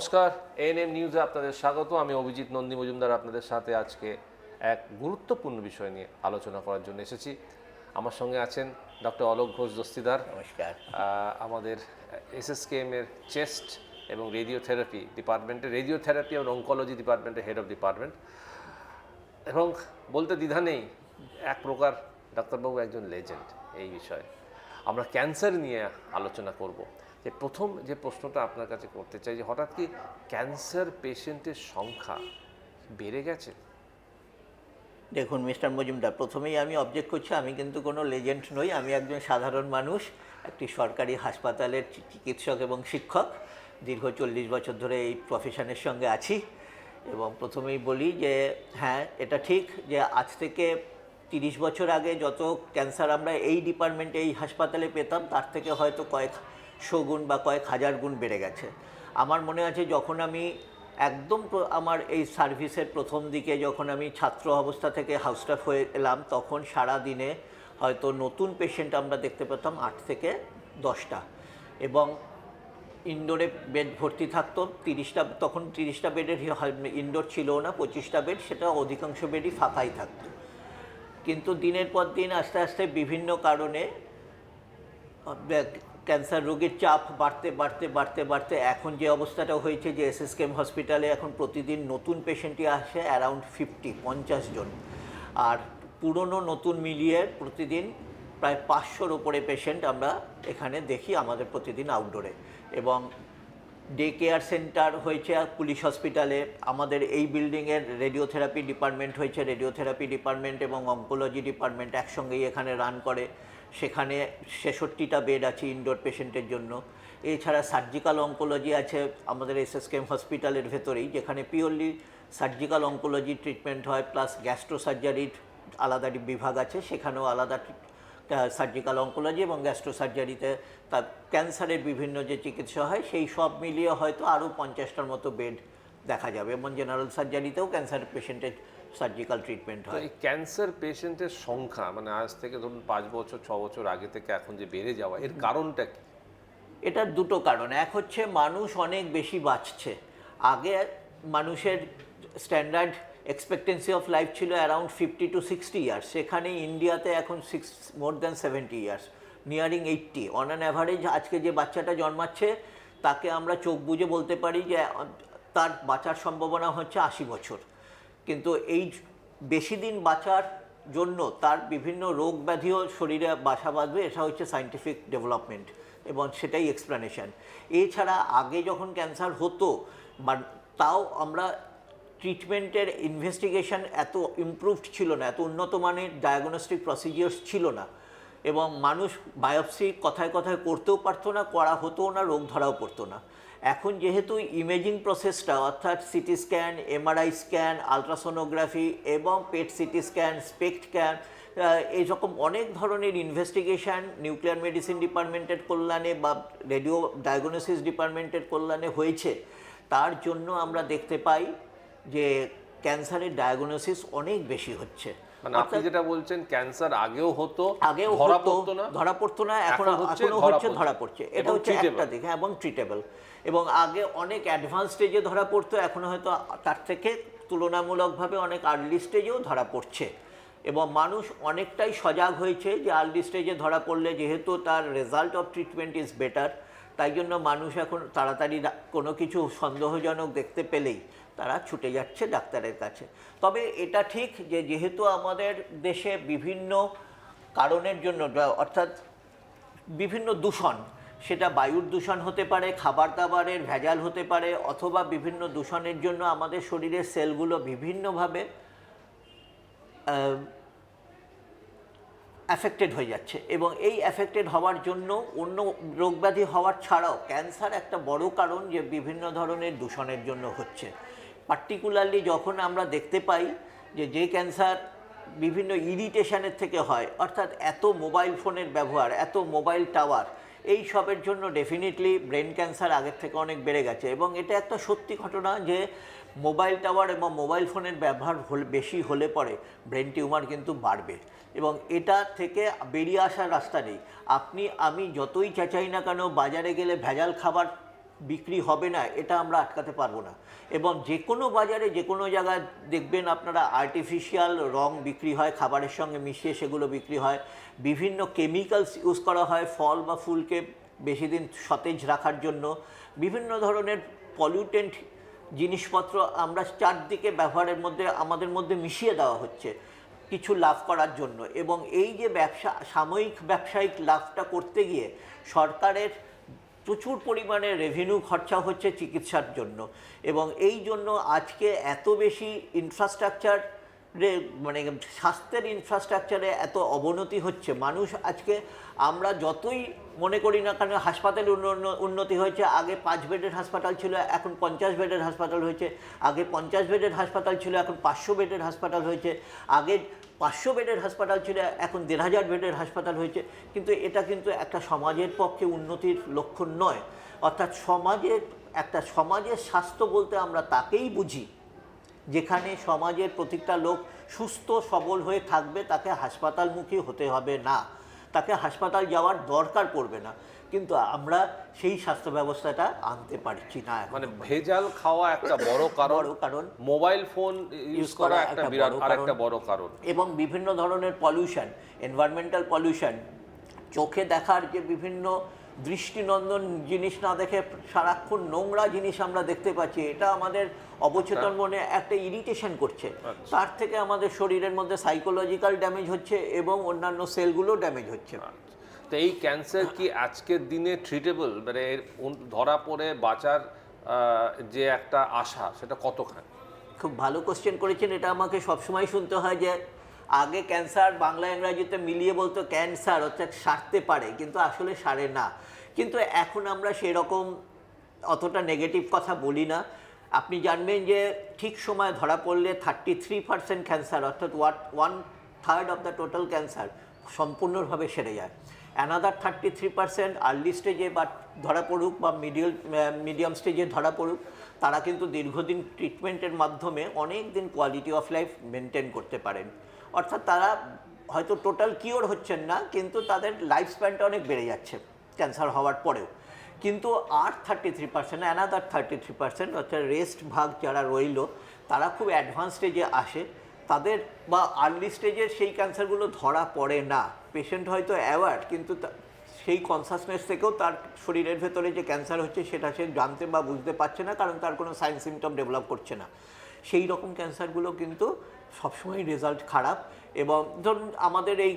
নমস্কার এএনএম নিউজে আপনাদের স্বাগত। আমি অভিজিৎ নন্দী মজুমদার আপনাদের সাথে আজকে এক গুরুত্বপূর্ণ বিষয় নিয়ে আলোচনা করার জন্য এসেছি। আমার সঙ্গে আছেন ডক্টর অলোক ঘোষ দস্তিদার। নমস্কার। আমাদের এসএসকেএম এর চেস্ট এবং রেডিওথেরাপি ডিপার্টমেন্টের রেডিওথেরাপি এবং অঙ্কোলজি ডিপার্টমেন্টের হেড অফ ডিপার্টমেন্ট। এবং বলতে দ্বিধা নেই এক প্রকার ডাক্তারবাবু একজন লেজেন্ড এই বিষয়ে। আমরা ক্যান্সার নিয়ে আলোচনা করব। যে প্রথম যে প্রশ্নটা আপনার কাছে করতে চাই, যে হঠাৎ কি ক্যান্সার পেশেন্টের সংখ্যা বেড়ে গেছে? দেখুন মিস্টার মজুমদার, প্রথমেই আমি অবজেক্ট করছি, আমি কিন্তু কোনো লেজেন্ড নই, আমি একজন সাধারণ মানুষ, একটি সরকারি হাসপাতালের চিকিৎসক এবং শিক্ষক। দীর্ঘ চল্লিশ বছর ধরে এই প্রফেশনের সঙ্গে আছি এবং প্রথমেই বলি যে হ্যাঁ এটা ঠিক যে আজ থেকে তিরিশ বছর আগে যত ক্যান্সার আমরা এই ডিপার্টমেন্টে এই হাসপাতালে পেতাম, তার থেকে হয়তো কয়েক গুণ বা কয়েক হাজার গুণ বেড়ে গেছে। আমার মনে আছে যখন আমি একদম আমার এই সার্ভিসের প্রথম দিকে যখন আমি ছাত্র অবস্থা থেকে হাউস স্টাফ হয়ে এলাম, তখন সারা দিনে হয়তো নতুন পেশেন্ট আমরা দেখতে পেতাম আট থেকে দশটা। এবং ইনডোরে বেড ভর্তি থাকতো, তিরিশটা, তখন তিরিশটা বেডের ইনডোর ছিল না, পঁচিশটা বেড, সেটা অধিকাংশ বেডই ফাঁকাই থাকতো। কিন্তু দিনের পর দিন আস্তে আস্তে বিভিন্ন কারণে ক্যান্সার রোগীর চাপ বাড়তে বাড়তে বাড়তে বাড়তে এখন যে অবস্থাটা হয়েছে যে এসএসকেএম হসপিটালে এখন প্রতিদিন নতুন পেশেন্টই আসে অ্যারাউন্ড ফিফটি পঞ্চাশ জন। আর পুরনো নতুন মিলিয়ে প্রতিদিন প্রায় পাঁচশোর ওপরে পেশেন্ট আমরা এখানে দেখি আমাদের প্রতিদিন আউটডোরে এবং ডে কেয়ার সেন্টার হয়েছে পুলিশ হসপিটালে আমাদের এই বিল্ডিংয়ের রেডিওথেরাপি ডিপার্টমেন্ট হয়েছে। রেডিওথেরাপি ডিপার্টমেন্ট এবং অঙ্কোলজি ডিপার্টমেন্ট একসঙ্গেই এখানে রান করে। সেখানে ছেষট্টিটা বেড আছে ইনডোর পেশেন্টের জন্য। এছাড়া সার্জিক্যাল অঙ্কোলজি আছে আমাদের এসএসকেএম হসপিটালের ভেতরেই, যেখানে পিওরলি সার্জিক্যাল অঙ্কোলজি ট্রিটমেন্ট হয় প্লাস গ্যাস্ট্রো সার্জারির আলাদা বিভাগ আছে, সেখানেও আলাদা সার্জিক্যাল অঙ্কোলজি এবং গ্যাস্ট্রো সার্জারিতে তার ক্যান্সারের বিভিন্ন যে চিকিৎসা হয়, সেই সব মিলিয়ে হয়তো আরও পঞ্চাশটার মতো বেড দেখা যাবে এবং জেনারেল সার্জারিতেও ক্যান্সার পেশেন্টের সার্জিক্যাল ট্রিটমেন্ট হয়। এই ক্যান্সার পেশেন্টের সংখ্যা মানে আজ থেকে ধরুন পাঁচ বছর ছ বছর আগে থেকে এখন যে বেড়ে যাওয়া এর কারণটা কি? এটার দুটো কারণ। এক হচ্ছে মানুষ অনেক বেশি বাঁচছে। আগে মানুষের স্ট্যান্ডার্ড এক্সপেক্টেন্সি অফ লাইফ ছিল around fifty to sixty years সেখানে ইন্ডিয়াতে এখন six more than seventy years nearing eighty on an average আজকে যে বাচ্চাটা জন্মাচ্ছে তাকে আমরা চোখ বুজে বলতে পারি যে তার বাঁচার সম্ভাবনা হচ্ছে আশি বছর। কিন্তু এই বেশি দিন বাঁচার জন্য তার বিভিন্ন রোগ ব্যাধিও শরীরে বাসা বাঁধবে, এটা হচ্ছে সাইন্টিফিক ডেভেলপমেন্ট এবং সেটাই এক্সপ্লানেশন এছাড়া আগে যখন ক্যান্সার হতো বা তাও আমরা ট্রিটমেন্টের ইনভেস্টিগেশন এত ইমপ্রুভড ছিল না, এত উন্নত মানের ডায়াগনস্টিক প্রসিজিওর্স ছিল না এবং মানুষ বায়োপসি কথায় কথায় করতেও পারতো না, করা হতো না, রোগ ধরাও পড়তো না। এখন যেহেতু ইমেজিং প্রসেসটা অর্থাৎ CT scan MRI scan ultrasonography এবং PET CT scan SPECT scan এই রকম অনেক ধরনের ইনভেস্টিগেশন নিউক্লিয়ার মেডিসিন ডিপার্টমেন্টের কল্যাণে বা রেডিও ডায়াগনোসিস ডিপার্টমেন্টের কল্যাণে হয়েছে তার জন্য আমরা দেখতে পাই যে ক্যান্সারের ডায়াগনোসিস অনেক বেশি হচ্ছে মানে আপনি যেটা বলছেন ক্যান্সার আগেও হতো আগেও ধরা পড়তো না ধরা পড়তো না এখন এখন হচ্ছে, ধরা পড়ছে। এটা হচ্ছে। একটা দিক হ্যাঁ, এবং ট্রিটেবল এবং আগে অনেক অ্যাডভান্স স্টেজে ধরা পড়তো, এখন হয়তো তার থেকে তুলনামূলকভাবে অনেক আর্লি স্টেজেও ধরা পড়ছে। এবং মানুষ অনেকটাই সজাগ হয়েছে যে আর্লি স্টেজে ধরা পড়লে যেহেতু তার result of treatment is better তাই জন্য মানুষ এখন তাড়াতাড়ি কোনো কিছু সন্দেহজনক দেখতে পেলেই তারা ছুটে যাচ্ছে ডাক্তারের কাছে। তবে এটা ঠিক যে যেহেতু আমাদের দেশে বিভিন্ন কারণের জন্য, অর্থাৎ বিভিন্ন দূষণ সেটা বায়ুর দূষণ হতে পারে খাবার দাবারের ভেজাল হতে পারে, অথবা বিভিন্ন দূষণের জন্য আমাদের শরীরের সেলগুলো বিভিন্নভাবে অ্যাফেক্টেড হয়ে যাচ্ছে। এবং এই অ্যাফেক্টেড হওয়ার জন্য অন্য রোগব্যাধি হওয়ার ছাড়াও ক্যান্সার একটা বড় কারণ যে বিভিন্ন ধরনের দূষণের জন্য হচ্ছে। পার্টিকুলারলি যখন আমরা দেখতে পাই যে যে ক্যান্সার বিভিন্ন ইরিটেশনের থেকে হয়, অর্থাৎ এত মোবাইল ফোনের ব্যবহার, এত মোবাইল টাওয়ার এই সবের জন্য ডেফিনেটলি ব্রেন ক্যান্সার আগের থেকে অনেক বেড়ে গেছে এবং এটা একটা সত্যি ঘটনা যে মোবাইল টাওয়ার এবং মোবাইল ফোনের ব্যবহার হলে, বেশি হলে পরে ব্রেন টিউমার কিন্তু বাড়বে। এবং এটা থেকে বেরিয়ে আসার রাস্তা নেই। আপনি, আমি যতই চেঁচাই না কেন বাজারে গেলে ভেজাল খাবার বিক্রি হবে না, এটা আমরা আটকাতে পারব না। এবং যে কোনো বাজারে যে কোনো জায়গায় দেখবেন আপনারা আর্টিফিশিয়াল রং বিক্রি হয়, খাবারের সঙ্গে মিশিয়ে সেগুলো বিক্রি হয়। বিভিন্ন কেমিক্যালস ইউজ করা হয়, ফল বা ফুলকে বেশি দিন সতেজ রাখার জন্য। বিভিন্ন ধরনের পলিউটেন্ট জিনিসপত্র আমরা চারদিকে ব্যবহারের মধ্যে, আমাদের মধ্যে মিশিয়ে দেওয়া হচ্ছে কিছু লাভ করার জন্য। এবং এই যে ব্যবসা, সাময়িক ব্যবসায়িক লাভটা করতে গিয়ে সরকারের প্রচুর পরিমাণে রেভিনিউ খরচা হচ্ছে চিকিৎসার জন্য। এবং এই জন্য আজকে এত বেশি ইনফ্রাস্ট্রাকচার মানে স্বাস্থ্যের ইনফ্রাস্ট্রাকচারে এত অবনতি হচ্ছে। মানুষ আজকে আমরা যতই মনে করি না কেন হাসপাতালে উন্ন- উন্নতি হয়েছে। আগে পাঁচ বেডের হাসপাতাল ছিল, এখন পঞ্চাশ বেডের হাসপাতাল হয়েছে। আগে পঞ্চাশ বেডের হাসপাতাল ছিল, এখন পাঁচশো বেডের হাসপাতাল হয়েছে। আগে পাঁচশো বেডের হাসপাতাল ছিল, এখন দেড় হাজার বেডের হাসপাতাল হয়েছে। কিন্তু এটা কিন্তু একটা সমাজের পক্ষে উন্নতির লক্ষণ নয়। অর্থাৎ সমাজের, একটা সমাজের স্বাস্থ্য বলতে আমরা তাকেই বুঝি, যেখানে সমাজের প্রত্যেকটা লোক সুস্থ, সবল হয়ে থাকবে, তাকে হাসপাতালমুখী হতে হবে না। তাকে হাসপাতাল যাওয়ার দরকার পড়বে না। কিন্তু আমরা সেই স্বাস্থ্য ব্যবস্থাটা আনতে পারছি না মানে ভেজাল খাওয়া একটা বড় কারণ। কারণ। মোবাইল ফোন ইউজ করা একটা বিরাট একটা বড় কারণ। এবং বিভিন্ন ধরনের পলিউশন এনভায়রনমেন্টাল পলিউশন চোখে দেখার যে বিভিন্ন দৃষ্টিনন্দন জিনিস না দেখে সারাক্ষণ নোংরা জিনিস আমরা দেখতে পাচ্ছি এটা আমাদের অবচেতন মনে একটা ইরিটেশন করছে। তার থেকে আমাদের শরীরের মধ্যে সাইকোলজিক্যাল ড্যামেজ হচ্ছে এবং অন্যান্য সেলগুলো ড্যামেজ হচ্ছে। তো এই ক্যান্সার কি আজকের দিনে ট্রিটেবল মানে ধরা পড়ে বাঁচার যে একটা আশা, সেটা কতখানি? খুব ভালো কোশ্চেন করেছেন। এটা আমাকে সবসময় শুনতে হয় যে, আগে ক্যান্সার বাংলা, ইংরাজিতে মিলিয়ে বলতো ক্যান্সার অর্থাৎ সারতে পারে, কিন্তু আসলে সারে না। কিন্তু এখন আমরা সেরকম অতটা নেগেটিভ কথা বলি না। আপনি জানবেন যে, ঠিক সময় ধরা পড়লে থার্টি থ্রি পার্সেন্ট ক্যান্সার অর্থাৎ what one third of the total cancer সম্পূর্ণভাবে সেরে যায়। Another thirty three percent early স্টেজে বা ধরা পড়ুক বা মিডিয়াল মিডিয়াম স্টেজে ধরা পড়ুক, তারা কিন্তু দীর্ঘদিন ট্রিটমেন্টের মাধ্যমে অনেক দিন কোয়ালিটি অফ লাইফ মেনটেন করতে পারেন। অর্থাৎ তারা হয়তো টোটাল কিওর হচ্ছেন না, কিন্তু তাদের লাইফ স্প্যানটা অনেক বেড়ে যাচ্ছে ক্যান্সার হওয়ার পরেও। কিন্তু আর thirty three percent another thirty three percent অর্থাৎ রেস্ট ভাগ যারা রইল, তারা খুব অ্যাডভান্স স্টেজে আসে। তাদের বা আর্লি স্টেজের সেই ক্যান্সারগুলো ধরা পড়ে না। পেশেন্ট হয়তো অ্যাওয়ার্ড কিন্তু সেই কনসাসনেস থেকেও তার শরীরের ভেতরে যে ক্যান্সার হচ্ছে সেটা সে জানতে বা বুঝতে পারছে না, কারণ তার কোনো সাইন সিমটম ডেভেলপ করছে না। সেই রকম ক্যান্সারগুলো কিন্তু সবসময় রেজাল্ট খারাপ এবং ধরুন আমাদের এই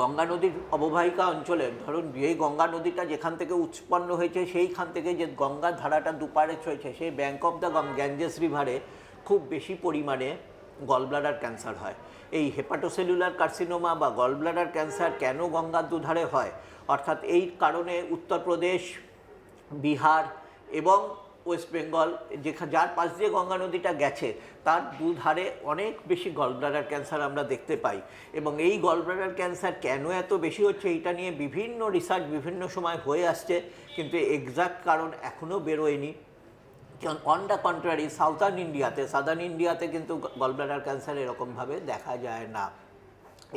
গঙ্গা নদীর অববাহিকা অঞ্চলে, ধরুন যে গঙ্গা নদীটা যেখান থেকে উৎপন্ন হয়েছে সেইখান থেকে যে গঙ্গার ধারাটা দুপারে চলছে সেই ব্যাঙ্ক অফ দ্য গ্যাঞ্জেস রিভারে খুব বেশি পরিমাণে গলব্লাডার ক্যান্সার হয়। এই হেপাটোসেলুলার কার্সিনোমা বা গলব্লাডার ক্যান্সার কেন গঙ্গার দুধারে হয়? অর্থাৎ এই কারণে উত্তরপ্রদেশ, বিহার এবং ওয়েস্ট বেঙ্গল যেখানে যার পাশ দিয়ে গঙ্গা নদীটা গেছে, তার দুধারে অনেক বেশি গলব্লাডার ক্যান্সার আমরা দেখতে পাই। এবং এই গলব্লাডার ক্যান্সার কেন এত বেশি হচ্ছে এইটা নিয়ে বিভিন্ন রিসার্চ বিভিন্ন সময় হয়ে আসছে, কিন্তু এক্সাক্ট কারণ এখনও বেরোয়নি। অন দ্য কন্ট্রারি সাউথার্ন ইন্ডিয়াতে সাদার্ন ইন্ডিয়াতে কিন্তু গলব্লাডার ক্যান্সার এরকমভাবে দেখা যায় না।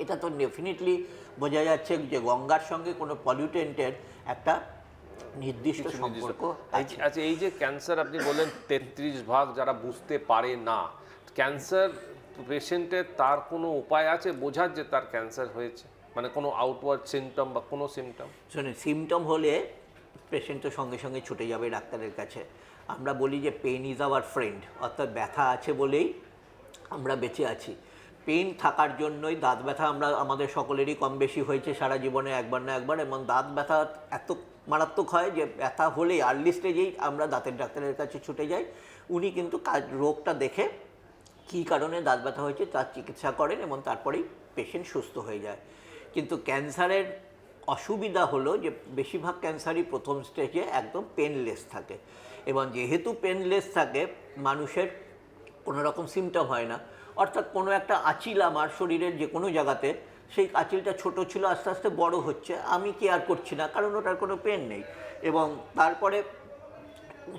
এটা তো ডেফিনেটলি বোঝা যাচ্ছে যে গঙ্গার সঙ্গে কোনো পলিউটেন্টের একটা নির্দিষ্ট সম্পর্ক আচ্ছা এই যে ক্যান্সার আপনি বললেন তেত্রিশ ভাগ যারা বুঝতে পারে না ক্যান্সার পেশেন্টের তার কোনো উপায় আছে বোঝার যে তার ক্যান্সার হয়েছে? মানে কোনো আউটওয়ার্ড সিমটম বা কোনো সিমটম শুনে সিমটম হলে পেশেন্ট তো সঙ্গে সঙ্গে ছুটে যাবে ডাক্তারের কাছে। আমরা বলি যে পেন ইজ আওয়ার ফ্রেন্ড অর্থাৎ ব্যথা আছে বলেই আমরা বেঁচে আছি। পেন থাকার জন্যই দাঁত ব্যথা আমরা, আমাদের সকলেরই কম বেশি হয়েছে সারা জীবনে একবার না একবার, এবং দাঁত ব্যথা এত মারাত্মক হয় যে ব্যথা হলেই আর্লি স্টেজেই আমরা দাঁতের ডাক্তারের কাছে ছুটে যাই। উনি কিন্তু কাজ রোগটা দেখে কী কারণে দাঁত ব্যথা হয়েছে, তার চিকিৎসা করেন এবং তারপরেই পেশেন্ট সুস্থ হয়ে যায়। কিন্তু ক্যান্সারের অসুবিধা হলো যে বেশিরভাগ ক্যান্সারই প্রথম স্টেজে একদম পেনলেস থাকে। এবং যেহেতু পেনলেস থাকে, মানুষের কোনো রকম সিমটম হয় না। অর্থাৎ কোনো একটা আঁচিল আমার শরীরের যে কোনো জায়গাতে, সেই আঁচিলটা ছোট ছিল, আস্তে আস্তে বড় হচ্ছে, আমি কেয়ার করছি না, কারণ ওটার কোনো পেন নেই। এবং তারপরে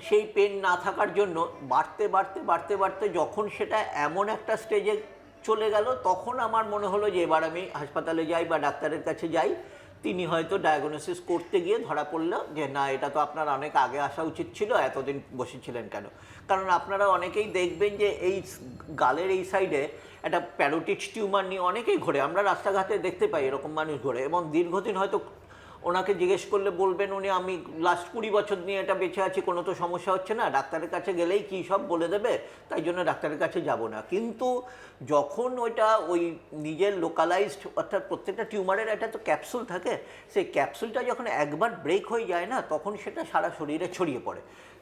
সেই পেন না থাকার জন্য বাড়তে বাড়তে বাড়তে বাড়তে যখন সেটা এমন একটা স্টেজে চলে গেল, তখন আমার মনে হলো যে এবার আমি হাসপাতালে যাই বা ডাক্তারের কাছে যাই। তিনি হয়তো ডায়াগনোসিস করতে গিয়ে ধরা পড়ল যে, না, এটা তো আপনার অনেক আগে আসা উচিত ছিল, এতদিন বসেছিলেন কেন? কারণ আপনারা অনেকেই দেখবেন যে, এই গালের এই সাইডে একটা প্যারোটিক্স টিউমার নিয়ে অনেকেই ঘোরে। আমরা রাস্তাঘাটে দেখতে পাই এরকম মানুষ ঘোরে এবং দীর্ঘদিন হয়তো ওনাকে জিজ্ঞেস করলে বলবেন উনি আমি লাস্ট কুড়ি বছর নিয়ে এটা বেঁচে আছি কোনো তো সমস্যা হচ্ছে না ডাক্তারের কাছে গেলেই কী সব বলে দেবে? তাই জন্য ডাক্তারের কাছে যাব না। কিন্তু যখন ওইটা ওই নিজের লোকালাইজড অর্থাৎ প্রত্যেকটা টিউমারের একটা তো ক্যাপসুল থাকে সেই ক্যাপসুলটা যখন একবার ব্রেক হয়ে যায় না তখন সেটা সারা শরীরে ছড়িয়ে পড়ে।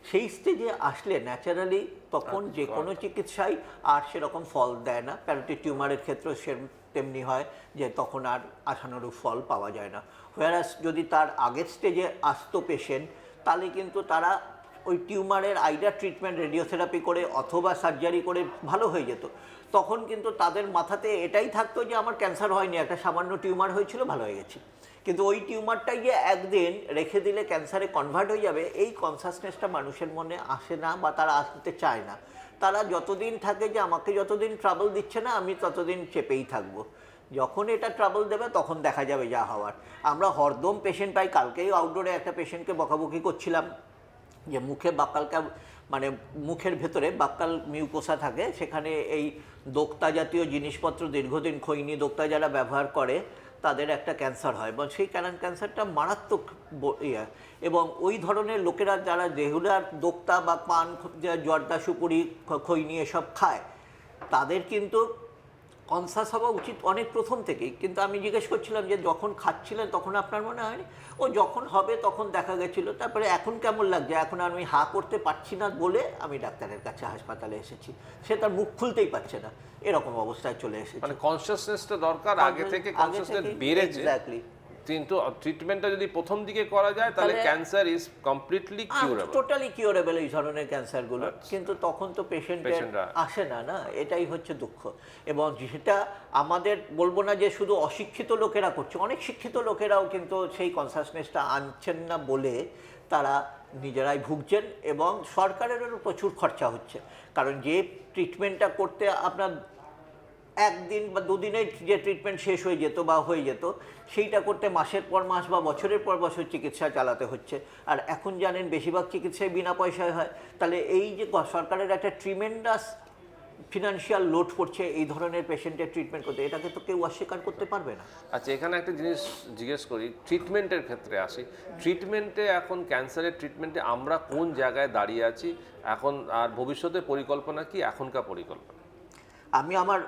সেই স্টেজে আসলে ন্যাচারালি তখন যে কোনো চিকিৎসাই আর সেরকম ফল দেয় না। প্যারোটিড টিউমারের ক্ষেত্রেও সে তেমনি হয় যে তখন আর আশানুরূপ ফল পাওয়া যায় না। হোয়ারাস যদি তার আগের স্টেজে আসতো পেশেন্ট তাহলে কিন্তু তারা ওই টিউমারের আইডার ট্রিটমেন্ট রেডিওথেরাপি করে অথবা সার্জারি করে ভালো হয়ে যেত। তখন কিন্তু তাদের মাথাতে এটাই থাকতো যে আমার ক্যান্সার হয়নি, একটা সামান্য টিউমার হয়েছিল, ভালো হয়ে গেছে। কিন্তু ওই টিউমারটাই যে একদিন রেখে দিলে ক্যান্সারে কনভার্ট হয়ে যাবে, এই কনসাসনেসটা মানুষের মনে আসে না বা তারা আসতে চায় না। তারা যতদিন থাকে যে আমাকে যতদিন ট্রাবল দিচ্ছে না, আমি ততদিন চেপেই থাকব। যখন এটা ট্রাবল দেবে, তখন দেখা যাবে যা হওয়ার। আমরা হরদম পেশেন্ট পাই, কালকেই আউটডোরে একটা পেশেন্টকে বকাবকি করছিলাম। যে মুখে বাক্কালকা মানে মুখের ভেতরে বাক্কাল মিউকোসা থাকে, সেখানে এই দোক্তা জাতীয় জিনিসপত্র দীর্ঘদিন খৈনি দোক্তা যারা ব্যবহার করে, তাদের একটা ক্যান্সার হয়। এবং সেই ক্যান ক্যান্সারটা মারাত্মক ইয়ে। এবং ওই ধরনের লোকেরা যারা রেগুলার দোক্তা বা পান জর্দা, সুপুরি খৈনি এসব খায়, তাদের কিন্তু কনসাস হওয়া উচিত অনেক প্রথম থেকেই। কিন্তু আমি জিজ্ঞেস করছিলাম যে যখন খাচ্ছিলেন তখন আপনার মনে হয়নি? ও যখন হবে তখন দেখা গেছিল। তারপরে এখন কেমন লাগছে? এখন আর আমি হা করতে পারছি না বলে আমি ডাক্তারের কাছে হাসপাতালে এসেছি। সে তার মুখ খুলতেই পারছে না। এরকম অবস্থায় চলে এসেছে। মানে কনসিয়াসনেসটা দরকার আগে থেকে কনসিয়াসনেস বেড়েছে। এক্স্যাক্টলি কিন্তু ট্রিটমেন্টটা যদি প্রথম দিকে করা যায় তাহলে cancer is completely curable totally curable এই ধরনের ক্যান্সারগুলো কিন্তু তখন তো পেশেন্টের Patient-রা- আসে না না? এটাই হচ্ছে দুঃখ। এবং যেটা আমাদের বলব না যে শুধু অশিক্ষিত লোকেরা করছে অনেক শিক্ষিত লোকেরাও কিন্তু সেই কনসাসনেসটা আনছেন না বলে তারা নিজেরাই ভুগছেন এবং সরকারেরও প্রচুর খরচা হচ্ছে। কারণ যে ট্রিটমেন্টটা করতে আপনার একদিন বা দুদিনে যে ট্রিটমেন্ট শেষ হয়ে যেত বা হয়ে যেত সেইটা করতে মাসের পর মাস বা বছরের পর বছর চিকিৎসা চালাতে হচ্ছে। আর এখন জানেন বেশিরভাগ চিকিৎসায় বিনা পয়সায় হয়। তাহলে এই যে সরকারের একটা ট্রিমেন্ডাস ফিনান্সিয়াল লোড পড়ছে এই ধরনের পেশেন্টের ট্রিটমেন্ট করতে এটাকে তো কেউ অস্বীকার করতে পারবে না। আচ্ছা এখানে একটা জিনিস জিজ্ঞেস করি ট্রিটমেন্টের ক্ষেত্রে আসি। ট্রিটমেন্টে এখন ক্যান্সারের ট্রিটমেন্টে আমরা কোন জায়গায় দাঁড়িয়ে আছি? এখন আর ভবিষ্যতে পরিকল্পনা কি? এখনকার পরিকল্পনা। আমি আমার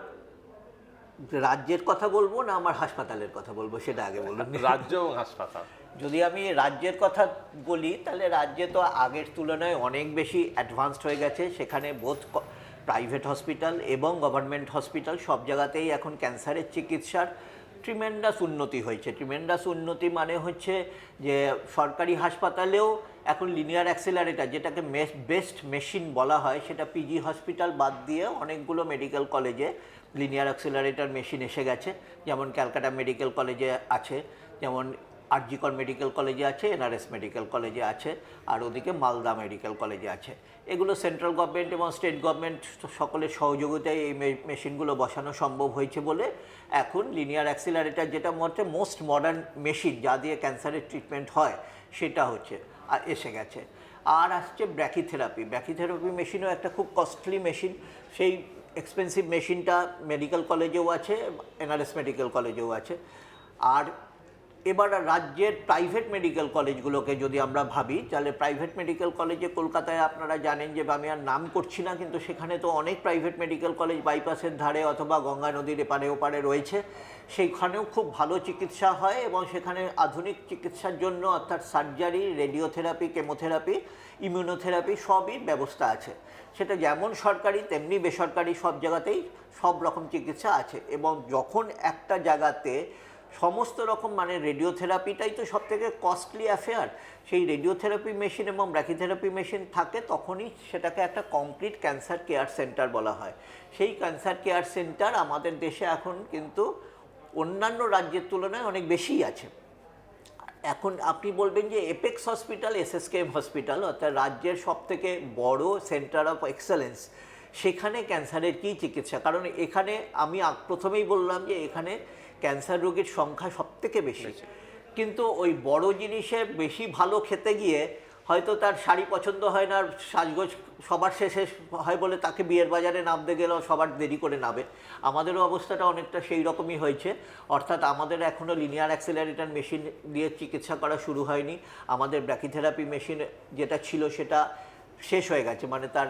রাজ্যের কথা বলব না আমার হাসপাতালের কথা বলব সেটা আগে বলুন। রাজ্য এবং হাসপাতাল। যদি আমি রাজ্যের কথা বলি তাহলে রাজ্যে তো আগের তুলনায় অনেক বেশি অ্যাডভান্সড হয়ে গেছে। সেখানে বোধ প্রাইভেট হসপিটাল এবং গভর্নমেন্ট হসপিটাল সব জায়গাতেই এখন ক্যান্সারের চিকিৎসার ট্রিমেন্ডাস উন্নতি হয়েছে। ট্রিমেন্ডাস উন্নতি মানে হচ্ছে যে সরকারি হাসপাতালেও এখন লিনিয়ার অ্যাক্সেলারেটার যেটাকে বেস্ট মেশিন বলা হয় সেটা পিজি হসপিটাল বাদ দিয়ে অনেকগুলো মেডিকেল কলেজে লিনিয়ার অ্যাক্সেলারেটার মেশিন এসে গেছে, যেমন ক্যালকাটা মেডিকেল কলেজে আছে, যেমন আরজিকর মেডিকেল কলেজে আছে এনআরএস মেডিকেল কলেজে আছে, আর ওদিকে মালদা মেডিকেল কলেজে আছে। এগুলো সেন্ট্রাল গভর্নমেন্ট এবং স্টেট গভর্নমেন্ট সকলের সহযোগিতায় এই মেশিনগুলো বসানো সম্ভব হয়েছে বলে এখন লিনিয়ার অ্যাক্সিলারেটার যেটা হচ্ছে মোস্ট মডার্ন মেশিন যা দিয়ে ক্যান্সারের ট্রিটমেন্ট হয়, সেটা হচ্ছে আর এসে গেছে। আর আসছে ব্র্যাকিথেরাপি ব্র্যাকিথেরাপি মেশিনও একটা খুব কস্টলি মেশিন সেই এক্সপেন্সিভ মেশিনটা মেডিকেল কলেজেও আছে এনআরএস মেডিকেল কলেজেও আছে। আর এবার রাজ্যের প্রাইভেট মেডিকেল কলেজগুলোকে যদি আমরা ভাবি, তাহলে প্রাইভেট মেডিকেল কলেজে কলকাতায় আপনারা জানেন যে আমি আর নাম করছি না, কিন্তু সেখানে তো অনেক প্রাইভেট মেডিকেল কলেজ বাইপাসের ধারে অথবা গঙ্গা নদীর এপারে ওপারে রয়েছে। সেইখানেও খুব ভালো চিকিৎসা হয় এবং সেখানে আধুনিক চিকিৎসার জন্য অর্থাৎ সার্জারি রেডিওথেরাপি কেমোথেরাপি ইমিউনোথেরাপি সবই ব্যবস্থা আছে। সেটা যেমন সরকারি, তেমনি বেসরকারি সব জায়গাতেই সব রকম চিকিৎসা আছে এবং যখন একটা জায়গাতে সমস্ত রকম মানে রেডিওথেরাপিটাই তো সব থেকে কস্টলি অ্যাফেয়ার সেই রেডিওথেরাপি মেশিন এবং ব্র্যাকিথেরাপি মেশিন থাকে তখনই সেটাকে একটা কমপ্লিট ক্যান্সার কেয়ার সেন্টার বলা হয়। সেই ক্যান্সার কেয়ার সেন্টার আমাদের দেশে এখন কিন্তু অন্যান্য রাজ্যের তুলনায় অনেক বেশিই আছে। এখন আপনি বলবেন যে এপেক্স হসপিটাল এসএসকেএম হসপিটাল অর্থাৎ রাজ্যের সব থেকে বড় সেন্টার অফ এক্সেলেন্স সেখানে ক্যান্সারের কী চিকিৎসা? কারণ এখানে আমি প্রথমেই বললাম যে এখানে ক্যান্সার রোগীর সংখ্যা সব থেকে বেশি। কিন্তু ওই বড় জিনিসে বেশি ভালো খেতে গিয়ে হয়তো তার শাড়ি পছন্দ হয় না আর সাজগোজ সবার শেষে হয় বলে তাকে বিয়ের বাজারে নামতে গেলেও সবার দেরি করে নামে। আমাদেরও অবস্থাটা অনেকটা সেই রকমই হয়েছে। অর্থাৎ আমাদের এখনও লিনিয়ার অ্যাক্সেলারেটর মেশিন দিয়ে চিকিৎসা করা শুরু হয়নি। আমাদের ব্র্যাকিথেরাপি মেশিন যেটা ছিল সেটা শেষ হয়ে গেছে মানে তার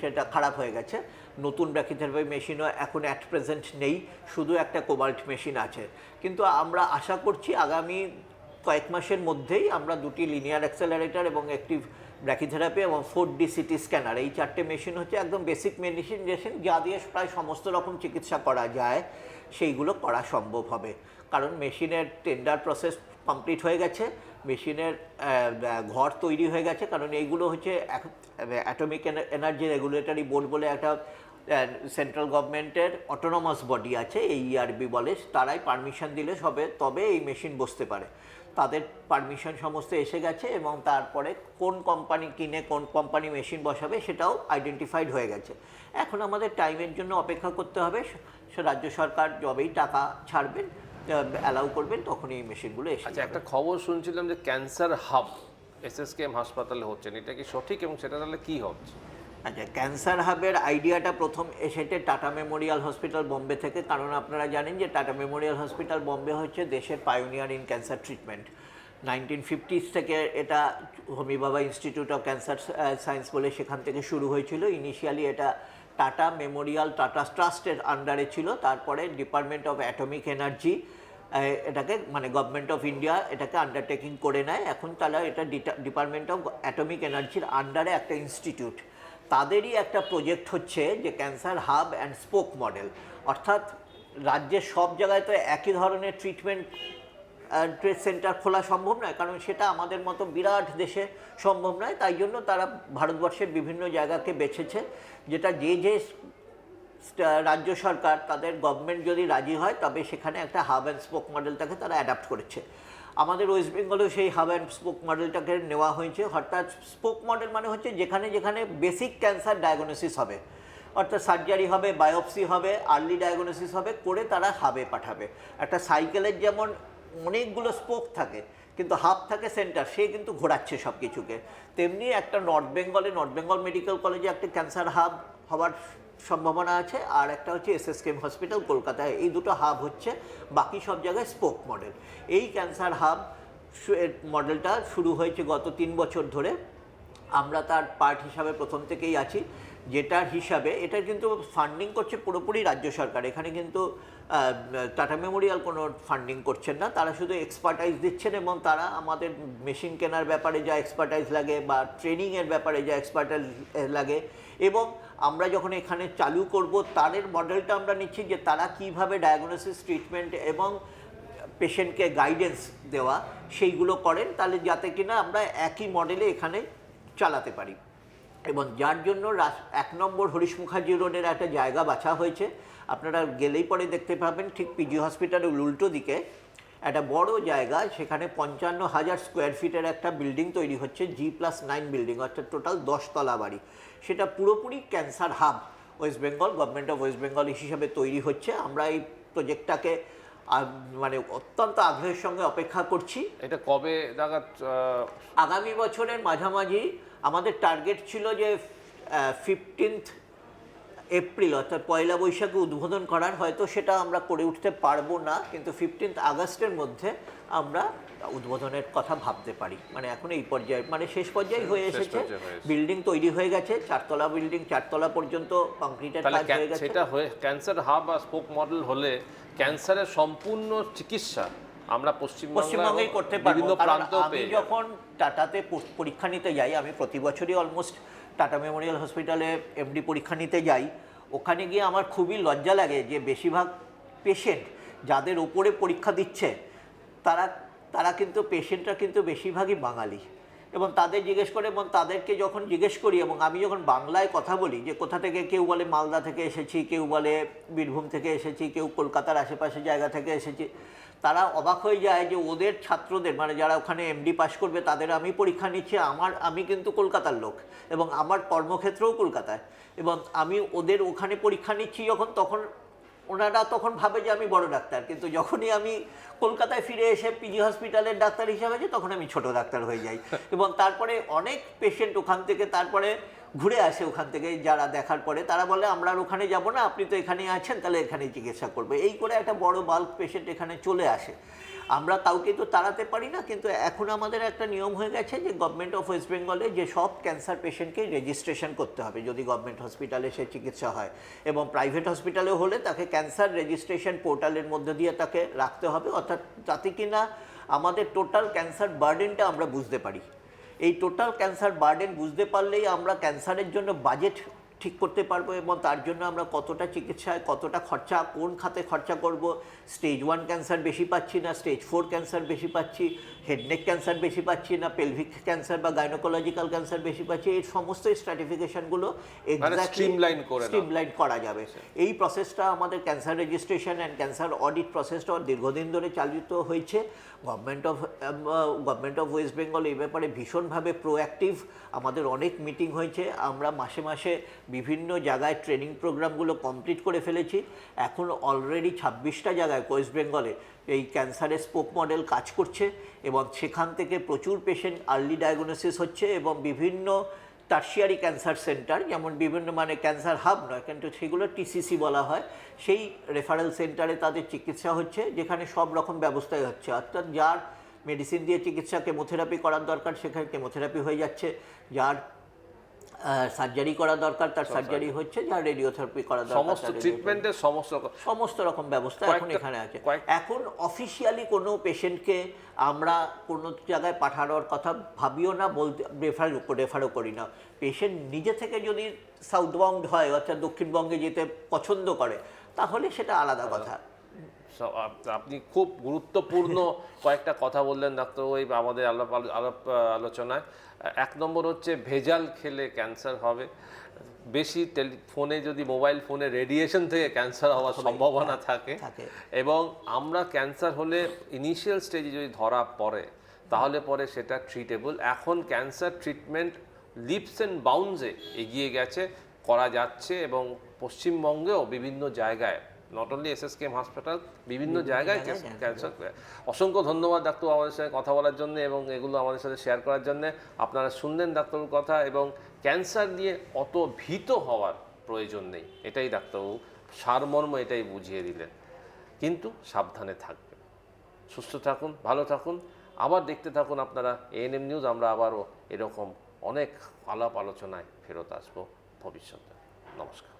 সেটা খারাপ হয়ে গেছে। নতুন ব্র্যাকিথেরাপি মেশিনও এখন অ্যাট প্রেজেন্ট নেই, শুধু একটা কোবাল্ট মেশিন আছে। কিন্তু আমরা আশা করছি আগামী কয়েক মাসের মধ্যেই আমরা দুটি লিনিয়ার অ্যাক্সেলারেটর এবং একটি ব্র্যাকিথেরাপি এবং ফোর ডি সিটি স্ক্যানার এই চারটে মেশিন হচ্ছে একদম বেসিক মেডিসিন মেশিন যা দিয়ে প্রায় সমস্ত রকম চিকিৎসা করা যায়, সেইগুলো করা সম্ভব হবে। কারণ মেশিনের টেন্ডার প্রসেস কমপ্লিট হয়ে গেছে, মেশিনের ঘর তৈরি হয়ে গেছে, কারণ এইগুলো হচ্ছে অ্যাটমিক এনার্জি রেগুলেটরি বোর্ড বলে একটা সেন্ট্রাল গভর্নমেন্টের অটোনমাস বডি আছে এই ইআরবি বলে তারাই পারমিশন দিলে সবে তবে এই মেশিন বসতে পারে। তাদের পারমিশন সমস্ত এসে গেছে এবং তারপরে কোন কোম্পানি কিনে কোন কোম্পানি মেশিন বসাবে সেটাও আইডেন্টিফাইড হয়ে গেছে। এখন আমাদের টাইমের জন্য অপেক্ষা করতে হবে। রাজ্য সরকার যবেই টাকা ছাড়বেন অ্যালাউ করবেন তখনই এই মেশিনগুলো এসে আচ্ছা একটা খবর শুনছিলাম যে cancer hub S S SSKM হাসপাতালে হচ্ছেন এটা কি সঠিক এবং সেটা তাহলে কী হচ্ছে? আচ্ছা ক্যান্সার হাবের আইডিয়াটা প্রথম এসেছে টাটা মেমোরিয়াল হসপিটাল বোম্বে থেকে, কারণ আপনারা জানেন যে টাটা মেমোরিয়াল হসপিটাল বোম্বে হচ্ছে দেশের pioneer in cancer treatment nineteen fifties থেকে এটা হোমি বাবা ইনস্টিটিউট অফ ক্যান্সার সায়েন্স বলে সেখান থেকে শুরু হয়েছিল। ইনিশিয়ালি এটা টাটা মেমোরিয়াল, টাটা ট্রাস্টের আন্ডারে ছিল। তারপরে ডিপার্টমেন্ট অফ অ্যাটমিক এনার্জি এটাকে মানে গভর্নমেন্ট অফ ইন্ডিয়া এটাকে আন্ডারটেকিং করে নেয়। এখন তারা এটা ডিপার্টমেন্ট অফ অ্যাটমিক এনার্জির আন্ডারে একটা ইনস্টিটিউট। তাদেরই একটা প্রজেক্ট হচ্ছে যে cancer hub and spoke model অর্থাৎ রাজ্যের সব জায়গায় তো একই ধরনের ট্রিটমেন্ট ট্রেড সেন্টার খোলা সম্ভব নয়, কারণ সেটা আমাদের মতো বিরাট দেশে সম্ভব নয়। তাই জন্য তারা ভারতবর্ষের বিভিন্ন জায়গাকে বেছেছে, যেটা যে যে রাজ্য সরকার, তাদের গভর্নমেন্ট যদি রাজি হয়, তবে সেখানে একটা হাব অ্যান্ড স্পোক মডেলটাকে তারা অ্যাডাপ্ট করেছে। আমাদের ওয়েস্ট বেঙ্গলেও সেই হাব অ্যান্ড স্পোক মডেলটাকে নেওয়া হয়েছে। অর্থাৎ স্পোক মডেল মানে হচ্ছে যেখানে যেখানে বেসিক ক্যান্সার ডায়াগনোসিস হবে। অর্থাৎ সার্জারি হবে বায়োপসি হবে আর্লি ডায়াগনোসিস হবে, করে তারা হাবে পাঠাবে। একটা সাইকেলের যেমন অনেকগুলো স্পোক থাকে, কিন্তু হাব থাকে সেন্টার সে কিন্তু ঘোরাচ্ছে সব কিছুকে তেমনি একটা নর্থ বেঙ্গলে নর্থ বেঙ্গল মেডিকেল কলেজে একটা ক্যান্সার হাব হওয়ার সম্ভাবনা আছে, আর একটা হচ্ছে এসএসকেএম হসপিটাল কলকাতায়। এই দুটো হাব হচ্ছে, বাকি সব জায়গায় স্পোক মডেল এই ক্যান্সার হাব মডেলটা শুরু হয়েছে গত তিন বছর ধরে। আমরা তার পার্ট হিসাবে প্রথম থেকেই আছি, যেটার হিসাবে এটা কিন্তু ফান্ডিং করছে পুরোপুরি রাজ্য সরকার। এখানে কিন্তু টাটা মেমোরিয়াল কোনো ফান্ডিং করছেন না। তারা শুধু এক্সপার্টাইজ দিচ্ছেন এবং তারা আমাদের মেশিন কেনার ব্যাপারে যা এক্সপার্টাইজ লাগে বা ট্রেনিংয়ের ব্যাপারে যা এক্সপার্টাইজ লাগে এবং আমরা যখন এখানে চালু করব, তাদের মডেলটা আমরা নিচ্ছি যে তারা কীভাবে ডায়াগনোসিস ট্রিটমেন্ট এবং পেশেন্টকে গাইডেন্স দেওয়া, সেইগুলো করেন, তাহলে যাতে কিনা আমরা একই মডেলে এখানে চালাতে পারি। এবং যার জন্য এক নম্বর হরিশ মুখার্জি রোডের একটা জায়গা বাছা হয়েছে। আপনারা গেলেই পরে দেখতে পাবেন, ঠিক পিজি হসপিটালের উল্টো দিকে একটা বড় জায়গা সেখানে পঞ্চান্ন হাজার স্কোয়ার ফিটের একটা বিল্ডিং তৈরি হচ্ছে জি প্লাস নাইন বিল্ডিং অর্থাৎ টোটাল দশতলা বাড়ি। সেটা পুরোপুরি cancer hub West Bengal government of West Bengal হিসাবে তৈরি হচ্ছে। আমরা এই প্রজেক্টটাকে মানে অত্যন্ত আগ্রহের সঙ্গে অপেক্ষা করছি। এটা কবে নাগাদ আগামী বছরের মাঝামাঝি আমাদের টার্গেট ছিল যে ফিফটিন্থ এপ্রিল অর্থাৎ পয়লা বৈশাখে উদ্বোধন করার হয়তো সেটা আমরা করে উঠতে পারব না কিন্তু ফিফটিন্থ আগস্টের মধ্যে আমরা উদ্বোধনের কথা ভাবতে পারি। মানে এখন এই পর্যায়ে মানে শেষ পর্যায়ে হয়ে এসেছে। বিল্ডিং তৈরি হয়ে গেছে চারতলা বিল্ডিং চারতলা পর্যন্ত কংক্রিটের কাজ হয়ে গেছে। সেটা হয়ে ক্যান্সার হাব বা স্পোক মডেল হলে ক্যান্সারের সম্পূর্ণ চিকিৎসা আমরা পশ্চিমবঙ্গে পশ্চিমবঙ্গেই করতে পারব। আমি যখন টাটাতে পরীক্ষা নিতে যাই আমি প্রতি বছরই অলমোস্ট টাটা মেমোরিয়াল হসপিটালে এমডি পরীক্ষা নিতে যাই, ওখানে গিয়ে আমার খুবই লজ্জা লাগে যে বেশিরভাগ পেশেন্ট যাদের ওপরে পরীক্ষা দিচ্ছে, তারা তারা কিন্তু পেশেন্টরা কিন্তু বেশিরভাগই বাঙালি। এবং তাদের জিজ্ঞেস করে এবং তাদেরকে যখন জিজ্ঞেস করি এবং আমি যখন বাংলায় কথা বলি যে কোথা থেকে কেউ বলে মালদা থেকে এসেছি, কেউ বলে বীরভূম থেকে এসেছি, কেউ কলকাতার আশেপাশে জায়গা থেকে এসেছি তারা অবাক হয়ে যায় যে ওদের ছাত্রদের মানে যারা ওখানে এমডি পাশ করবে, তাদের আমি পরীক্ষা নিচ্ছি, আমার, আমি কিন্তু কলকাতার লোক এবং আমার কর্মক্ষেত্রও কলকাতায়। এবং আমি ওদের ওখানে পরীক্ষা নিচ্ছি যখন, তখন ওনারা তখন ভাবে যে আমি বড় ডাক্তার। কিন্তু যখনই আমি কলকাতায় ফিরে এসে পিজি হসপিটালের ডাক্তার হিসাবে যে, তখন আমি ছোট ডাক্তার হয়ে যাই। এবং তারপরে অনেক পেশেন্ট ওখান থেকে, তারপরে ঘুরে আসে ওখান থেকে যারা দেখার পরে, তারা বলে, আমরা আর ওখানে যাব না, আপনি তো এখানেই আছেন, তাহলে এখানেই চিকিৎসা করবে। এই করে একটা বড় বাল্ক পেশেন্ট এখানে চলে আসে। আমরা কাউকে তো তাড়াতে পারি না, কিন্তু এখন আমাদের একটা নিয়ম হয়ে গেছে যে গভর্নমেন্ট অফ ওয়েস্ট বেঙ্গলে যে সব ক্যান্সার পেশেন্টকে রেজিস্ট্রেশন করতে হবে, যদি গভর্নমেন্ট হসপিটালে সে চিকিৎসা হয়। এবং প্রাইভেট হসপিটালে হলে তাকে ক্যান্সার রেজিস্ট্রেশন পোর্টালের মধ্যে দিয়ে তাকে রাখতে হবে, অর্থাৎ যাতে কিনা আমাদের টোটাল ক্যান্সার বার্ডেনটা আমরা বুঝতে পারি। এই টোটাল ক্যান্সার বার্ডেন বুঝতে পারলেই আমরা ক্যান্সারের জন্য বাজেট ঠিক করতে পারব এবং তার জন্য আমরা কতটা চিকিৎসায় কতটা খরচা কোন খাতে খরচা করব? স্টেজ ওয়ান ক্যান্সার বেশি পাচ্ছি না স্টেজ ফোর ক্যান্সার বেশি পাচ্ছি হেডনেক ক্যান্সার বেশি পাচ্ছি না পেলভিক ক্যান্সার বা গাইনোকোলজিক্যাল ক্যান্সার বেশি পাচ্ছি এই সমস্ত স্ট্র্যাটিফিকেশনগুলো মানে streamline করে। স্ট্রিমলাইন যাবে। এই প্রসেসটা আমাদের cancer registration and cancer audit প্রসেসটা দীর্ঘদিন ধরে চালিত হয়েছে। Government of government of West Bengal এই ব্যাপারে ভীষণভাবে প্রোঅ্যাক্টিভ আমাদের অনেক মিটিং হয়েছে। আমরা মাসে মাসে বিভিন্ন জায়গায় ট্রেনিং প্রোগ্রামগুলো কমপ্লিট করে ফেলেছি। এখন অলরেডি ছাব্বিশটা জায়গায় ওয়েস্ট বেঙ্গলে এই ক্যান্সারের স্পোক মডেল কাজ করছে এবং সেখান থেকে প্রচুর পেশেন্ট আর্লি ডায়াগনোসিস হচ্ছে এবং বিভিন্ন টার্সিয়ারি ক্যান্সার সেন্টার যেমন বিভিন্ন মানে ক্যান্সার হাব নয়, কিন্তু সেগুলো টিসিসি বলা হয়। সেই রেফারেল সেন্টারে তাদের চিকিৎসা হচ্ছে, যেখানে সব রকম ব্যবস্থাই হচ্ছে। অর্থাৎ যার মেডিসিন দিয়ে চিকিৎসা কেমোথেরাপি করার দরকার, সেখানে কেমোথেরাপি হয়ে যাচ্ছে। যার সার্জারি করা দরকার তার সার্জারি হচ্ছে যার রেডিওথেরাপি করা দরকার সমস্ত ট্রিটমেন্টের সমস্ত সমস্ত রকম ব্যবস্থা এখন এখানে আছে। এখন অফিসিয়ালি কোনো পেশেন্টকে আমরা কোনো জায়গায় পাঠানোর কথা ভাবিও না বলতে রেফার রেফারও করি না। পেশেন্ট নিজে থেকে যদি সাউথবাউন্ড হয় অর্থাৎ দক্ষিণবঙ্গে যেতে পছন্দ করে তাহলে সেটা আলাদা। কথা। আপনি খুব গুরুত্বপূর্ণ কয়েকটা কথা বললেন ডাক্তার ওই আমাদের আলাপ আলো- আলাপ আলোচনায়। এক নম্বর হচ্ছে ভেজাল খেলে ক্যান্সার হবে। বেশি টেলি ফোনে যদি মোবাইল ফোনে রেডিয়েশন থেকে ক্যান্সার হওয়ার সম্ভাবনা থাকে থাকে। এবং আমরা ক্যান্সার হলে ইনিশিয়াল স্টেজে যদি ধরা পড়ে তাহলে পরে সেটা ট্রিটেবল এখন ক্যান্সার ট্রিটমেন্ট লিপস অ্যান্ড বাউন্সে এগিয়ে গেছে করা যাচ্ছে এবং পশ্চিমবঙ্গেও বিভিন্ন জায়গায় not only S S came hospital বিভিন্ন জায়গায় ক্যান্সার অসংখ্য ধন্যবাদ ডাক্তার আমাদের সঙ্গে কথা বলার জন্য এবং এগুলো আমাদের সাথে শেয়ার করার জন্য। আপনারা শুনলেন ডাক্তারবাবুর কথা এবং ক্যান্সার নিয়ে অত ভীত হওয়ার প্রয়োজন নেই। এটাই ডাক্তারবাবু সারমর্ম এটাই বুঝিয়ে দিলেন। কিন্তু সাবধানে থাকবেন। সুস্থ থাকুন ভালো থাকুন। আবার দেখতে থাকুন আপনারা এএনএম নিউজ আমরা আবারও এরকম অনেক আলাপ আলোচনায় ফেরত আসব ভবিষ্যতে। নমস্কার।